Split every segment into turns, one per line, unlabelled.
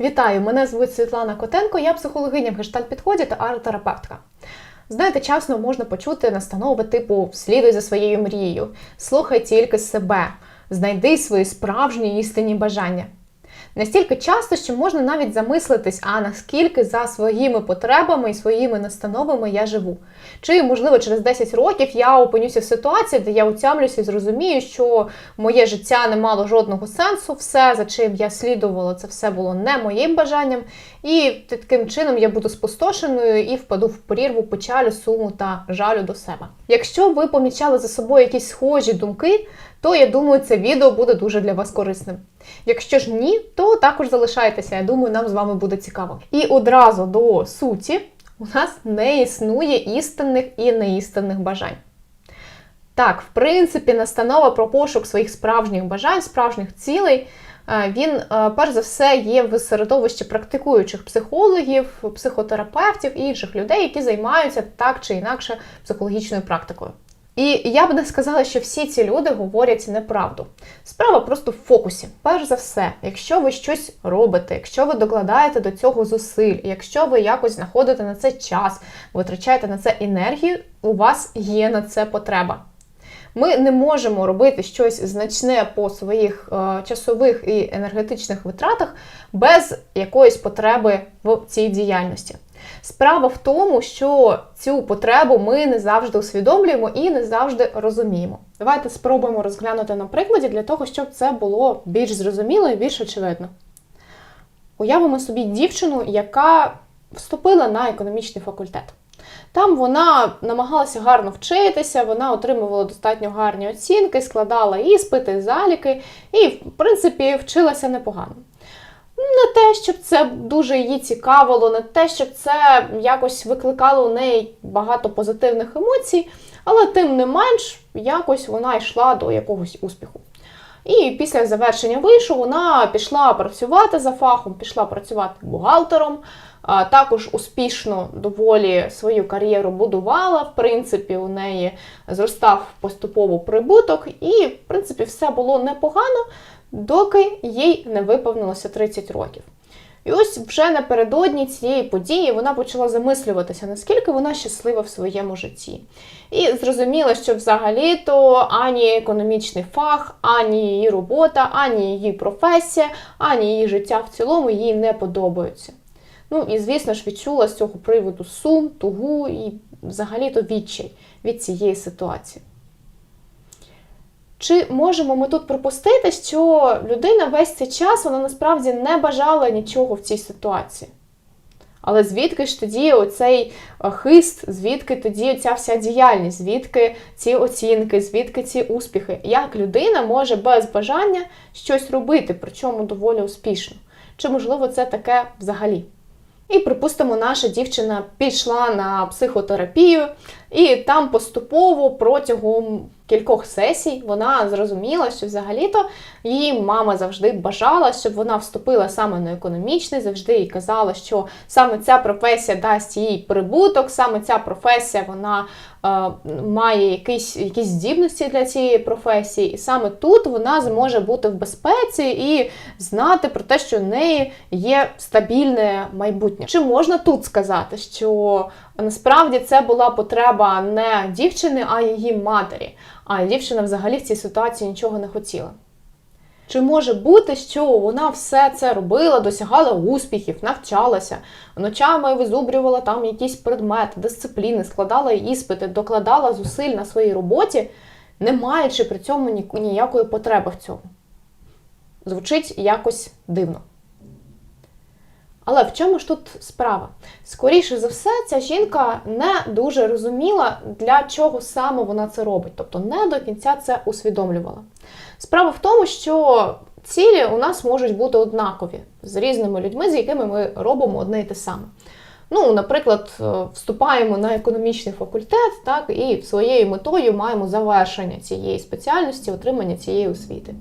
Вітаю! Мене звуть Світлана Котенко, я психологиня в гештальт-підході та арт-терапевтка. Знаєте, часно можна почути настанови типу слідуй за своєю мрією, слухай тільки себе, знайди свої справжні істинні бажання. Настільки часто, що можна навіть замислитись, а наскільки за своїми потребами і своїми настановами я живу. Чи, можливо, через 10 років я опинюся в ситуації, де я утямлюся і зрозумію, що моє життя не мало жодного сенсу, все, за чим я слідувала, це все було не моїм бажанням, і таким чином я буду спустошеною і впаду в прірву печалю, суму та жалю до себе. Якщо ви помічали за собою якісь схожі думки, то я думаю, це відео буде дуже для вас корисним. Якщо ж ні, то також залишайтеся. Я думаю, нам з вами буде цікаво. І одразу до суті, у нас не існує істинних і неістинних бажань. Так, в принципі, настанова про пошук своїх справжніх бажань, справжніх цілей. е, Він, е, перш за все, є в середовищі практикуючих психологів, психотерапевтів і інших людей, які займаються так чи інакше психологічною практикою. І я б не сказала, що всі ці люди говорять неправду. Справа просто в фокусі. Перш за все, якщо ви щось робите, якщо ви докладаєте до цього зусиль, якщо ви якось знаходите на це час, витрачаєте на це енергію, у вас є на це потреба. Ми не можемо робити щось значне по своїх е, часових і енергетичних витратах без якоїсь потреби в цій діяльності. Справа в тому, що цю потребу ми не завжди усвідомлюємо і не завжди розуміємо. Давайте спробуємо розглянути на прикладі для того, щоб це було більш зрозуміло і більш очевидно. Уявимо собі дівчину, яка вступила на економічний факультет. Там вона намагалася гарно вчитися, вона отримувала достатньо гарні оцінки, складала іспити, заліки і, в принципі, вчилася непогано. Не те, щоб це дуже її цікавило, не те, щоб це якось викликало у неї багато позитивних емоцій, але тим не менш, якось вона йшла до якогось успіху. І після завершення вишу вона пішла працювати за фахом, пішла працювати бухгалтером. Також успішно доволі свою кар'єру будувала. В принципі, у неї зростав поступово прибуток, і, в принципі, все було непогано, доки їй не виповнилося 30 років. І ось вже напередодні цієї події вона почала замислюватися, наскільки вона щаслива в своєму житті. І зрозуміла, що взагалі-то ані економічний фах, ані її робота, ані її професія, ані її життя в цілому їй не подобаються. Ну і, звісно ж, відчула з цього приводу сум, тугу і взагалі-то відчай від цієї ситуації. Чи можемо ми тут припустити, що людина весь цей час вона насправді не бажала нічого в цій ситуації? Але звідки ж тоді оцей е, хист, звідки тоді ця вся діяльність, звідки ці оцінки, звідки ці успіхи? Як людина може без бажання щось робити, причому доволі успішно? Чи можливо це таке взагалі? І, припустимо, наша дівчина пішла на психотерапію, і там поступово протягом кількох сесій вона зрозуміла, що взагалі-то її мама завжди бажала, щоб вона вступила саме на економічний, завжди їй казала, що саме ця професія дасть їй прибуток, саме ця професія вона е, має якісь, якісь здібності для цієї професії, і саме тут вона зможе бути в безпеці і знати про те, що в неї є стабільне майбутнє. Чи можна тут сказати, що насправді це була потреба не дівчини, а її матері? А дівчина взагалі в цій ситуації нічого не хотіла. Чи може бути, що вона все це робила, досягала успіхів, навчалася, ночами визубрювала там якісь предмети, дисципліни, складала іспити, докладала зусиль на своїй роботі, не маючи при цьому ніякої потреби в цьому? Звучить якось дивно. Але в чому ж тут справа? Скоріше за все, ця жінка не дуже розуміла, для чого саме вона це робить, тобто не до кінця це усвідомлювала. Справа в тому, що цілі у нас можуть бути однакові з різними людьми, з якими ми робимо одне і те саме. Ну, наприклад, е, вступаємо на економічний факультет, так, і своєю метою маємо завершення цієї спеціальності, отримання цієї освіти.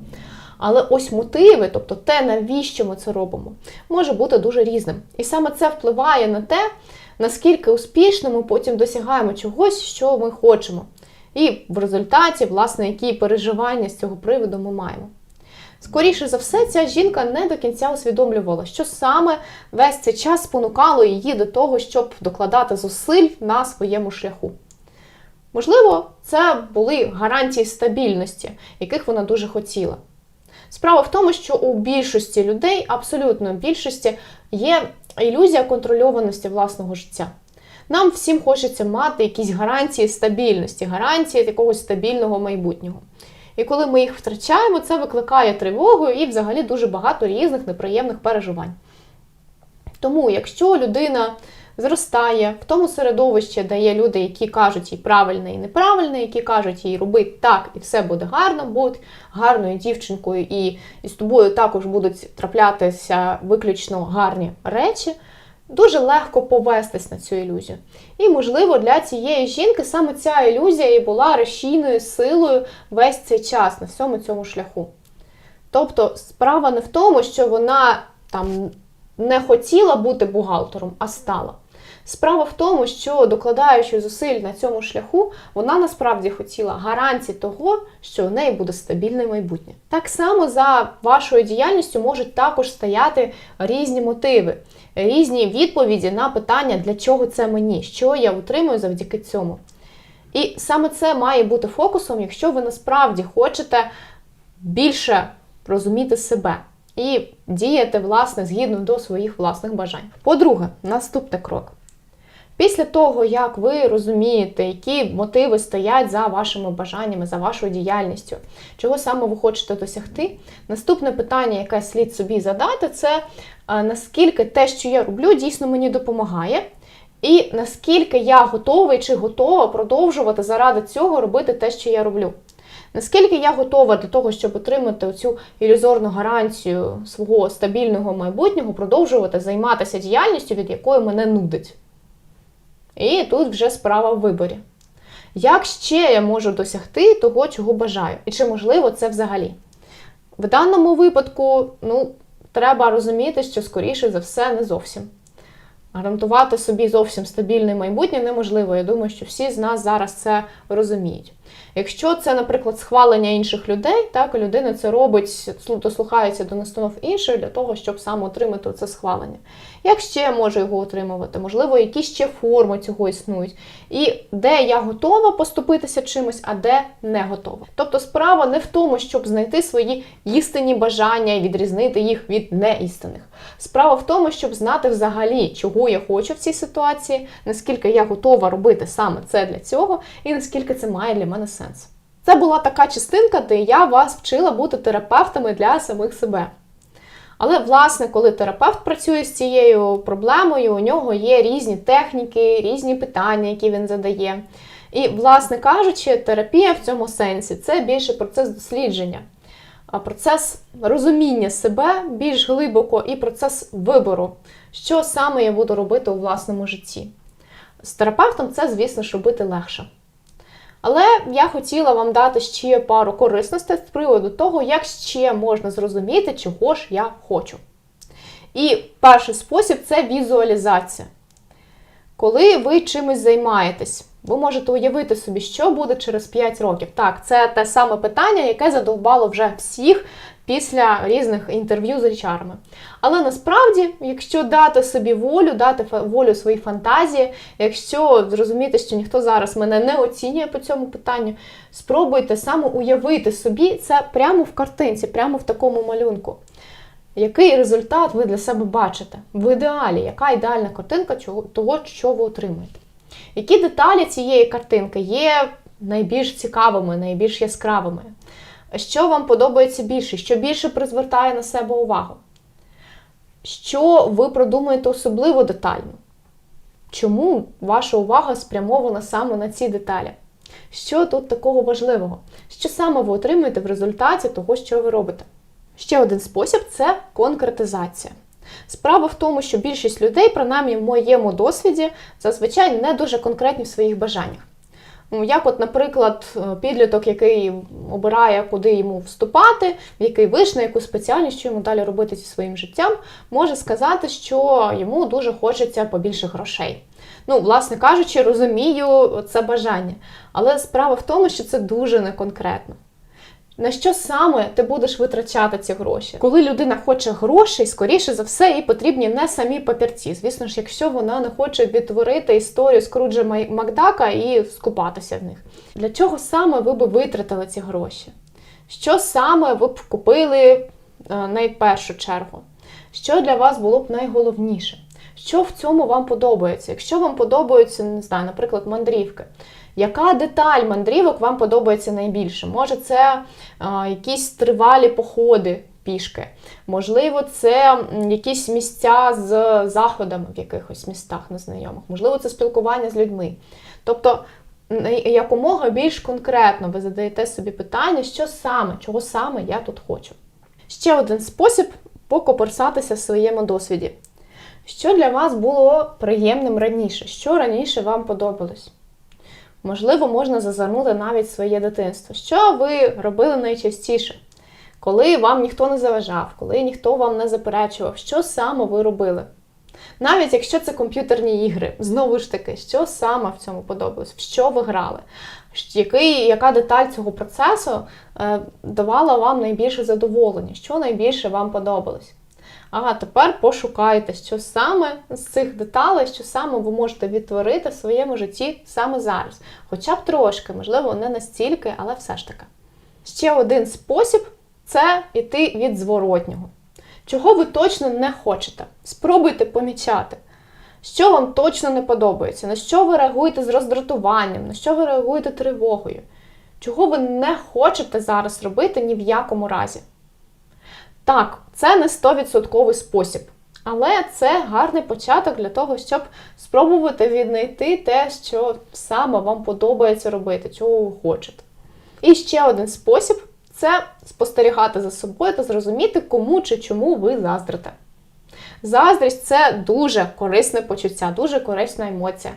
Але ось мотиви, тобто те, навіщо ми це робимо, може бути дуже різним. І саме це впливає на те, наскільки успішно ми потім досягаємо чогось, що ми хочемо. І в результаті, власне, які переживання з цього приводу ми маємо. Скоріше за все, ця жінка не до кінця усвідомлювала, що саме весь цей час спонукало її до того, щоб докладати зусиль на своєму шляху. Можливо, це були гарантії стабільності, яких вона дуже хотіла. Справа в тому, що у більшості людей, абсолютно більшості, є ілюзія контрольованості власного життя. Нам всім хочеться мати якісь гарантії стабільності, гарантії якогось стабільного майбутнього. І коли ми їх втрачаємо, це викликає тривогу і взагалі дуже багато різних неприємних переживань. Тому, якщо людина зростає в тому середовищі, де є люди, які кажуть їй правильне і неправильне, які кажуть їй роби так, і все буде гарно, будь гарною дівчинкою, і, і з тобою також будуть траплятися виключно гарні речі. Дуже легко повестись на цю ілюзію. І, можливо, для цієї жінки саме ця ілюзія і була рушійною силою весь цей час на всьому цьому шляху. Тобто, справа не в тому, що вона там не хотіла бути бухгалтером, а стала. Справа в тому, що докладаючи зусиль на цьому шляху, вона насправді хотіла гарантії того, що у неї буде стабільне майбутнє. Так само за вашою діяльністю можуть також стояти різні мотиви, різні відповіді на питання, для чого це мені, що я отримую завдяки цьому. І саме це має бути фокусом, якщо ви насправді хочете більше розуміти себе і діяти, власне, згідно до своїх власних бажань. По-друге, наступний крок. Після того, як ви розумієте, які мотиви стоять за вашими бажаннями, за вашою діяльністю, чого саме ви хочете досягти, наступне питання, яке слід собі задати, це наскільки те, що я роблю, дійсно мені допомагає, і наскільки я готовий чи готова продовжувати заради цього робити те, що я роблю. Наскільки я готова для того, щоб отримати цю ілюзорну гарантію свого стабільного майбутнього, продовжувати займатися діяльністю, від якої мене нудить. І тут вже справа в виборі. Як ще я можу досягти того, чого бажаю? І чи можливо це взагалі? В даному випадку, ну, треба розуміти, що, скоріше за все, не зовсім. Гарантувати собі зовсім стабільне майбутнє неможливо. Я думаю, що всі з нас зараз це розуміють. Якщо це, наприклад, схвалення інших людей, так людина це робить, дослухається до настанов інших для того, щоб саме отримати це схвалення. Як ще може його отримувати? Можливо, які ще форми цього існують, і де я готова поступитися чимось, а де не готова. Тобто справа не в тому, щоб знайти свої істинні бажання і відрізнити їх від неістинних. Справа в тому, щоб знати взагалі, чого я хочу в цій ситуації, наскільки я готова робити саме це для цього, і наскільки це має для мене сенс. Це була така частинка, де я вас вчила бути терапевтами для самих себе. Але, власне, коли терапевт працює з цією проблемою, у нього є різні техніки, різні питання, які він задає. І, власне кажучи, терапія в цьому сенсі це більше процес дослідження, процес розуміння себе більш глибоко і процес вибору, що саме я буду робити у власному житті. З терапевтом це, звісно ж, робити легше. Але я хотіла вам дати ще пару корисностей з приводу того, як ще можна зрозуміти, чого ж я хочу. І перший спосіб це візуалізація. Коли ви чимось займаєтесь, ви можете уявити собі, що буде через 5 років. Так, це те саме питання, яке задовбало вже всіх після різних інтерв'ю з HR. Але насправді, якщо дати собі волю, дати волю своїй фантазії, якщо зрозуміти, що ніхто зараз мене не оцінює по цьому питанню, спробуйте саме уявити собі це прямо в картинці, прямо в такому малюнку. Який результат ви для себе бачите? В ідеалі, яка ідеальна картинка того, що ви отримуєте? Які деталі цієї картинки є найбільш цікавими, найбільш яскравими? Що вам подобається більше, що більше призвертає на себе увагу? Що ви продумаєте особливо детально? Чому ваша увага спрямована саме на ці деталі? Що тут такого важливого? Що саме ви отримуєте в результаті того, що ви робите? Ще один спосіб це конкретизація. Справа в тому, що більшість людей, принаймні в моєму досвіді, зазвичай не дуже конкретні в своїх бажаннях. Ну, як, от, наприклад, е, підліток, який обирає, куди йому вступати, в який виш, на яку спеціальність, що йому далі робити зі своїм життям, може сказати, що йому дуже хочеться побільше грошей. Ну, власне кажучи, розумію це бажання. Але справа в тому, що це дуже неконкретно. На що саме ти будеш витрачати ці гроші? Коли людина хоче грошей, скоріше за все, їй потрібні не самі папірці. Звісно ж, якщо вона не хоче відтворити історію Скруджа Макдака і скупатися в них. Для чого саме ви би витратили ці гроші? Що саме ви б купили е, найпершу чергу? Що для вас було б найголовніше? Що в цьому вам подобається? Якщо вам подобаються, не знаю, наприклад, мандрівки, яка деталь мандрівок вам подобається найбільше? Може, це а, якісь тривалі походи пішки, можливо, це якісь місця з заходами в якихось містах незнайомих, можливо, це спілкування з людьми. Тобто, якомога більш конкретно ви задаєте собі питання, що саме, чого саме я тут хочу. Ще один спосіб покоперсатися в своєму досвіді. Що для вас було приємним раніше? Що раніше вам подобалось? Можливо, можна зазирнути навіть своє дитинство. Що ви робили найчастіше? Коли вам ніхто не заважав, коли ніхто вам не заперечував, що саме ви робили? Навіть якщо це комп'ютерні ігри, знову ж таки, що саме в цьому подобалось, в що ви грали, який, яка деталь цього процесу е, давала вам найбільше задоволення, що найбільше вам подобалось. А тепер пошукайте, що саме з цих деталей, що саме ви можете відтворити в своєму житті саме зараз. Хоча б трошки, можливо, не настільки, але все ж таки. Ще один спосіб це йти від зворотнього. Чого ви точно не хочете? Спробуйте помічати, що вам точно не подобається, на що ви реагуєте з роздратуванням, на що ви реагуєте тривогою, чого ви не хочете зараз робити ні в якому разі. Так, це не 100% спосіб, але це гарний початок для того, щоб спробувати віднайти те, що саме вам подобається робити, чого ви хочете. І ще один спосіб це спостерігати за собою та зрозуміти, кому чи чому ви заздрите. Заздрість це дуже корисне почуття, дуже корисна емоція,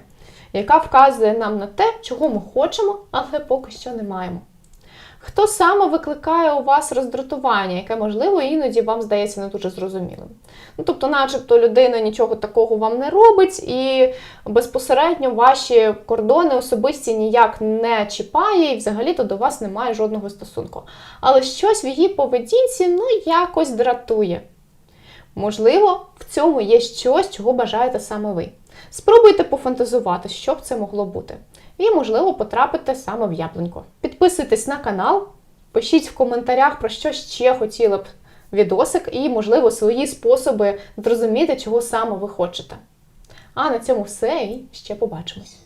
яка вказує нам на те, чого ми хочемо, але поки що не маємо. Хто саме викликає у вас роздратування, яке, можливо, іноді вам здається не дуже зрозумілим? Ну, тобто, начебто, людина нічого такого вам не робить, і безпосередньо ваші кордони особисті ніяк не чіпає, і взагалі-то до вас немає жодного стосунку. Але щось в її поведінці ну, якось дратує. Можливо, в цьому є щось, чого бажаєте саме ви. Спробуйте пофантазувати, що б це могло бути. І, можливо, потрапите саме в яблунько. Підписуйтесь на канал, пишіть в коментарях, про що ще хотіли б відосик, і, можливо, свої способи зрозуміти, чого саме ви хочете. А на цьому все і ще побачимось.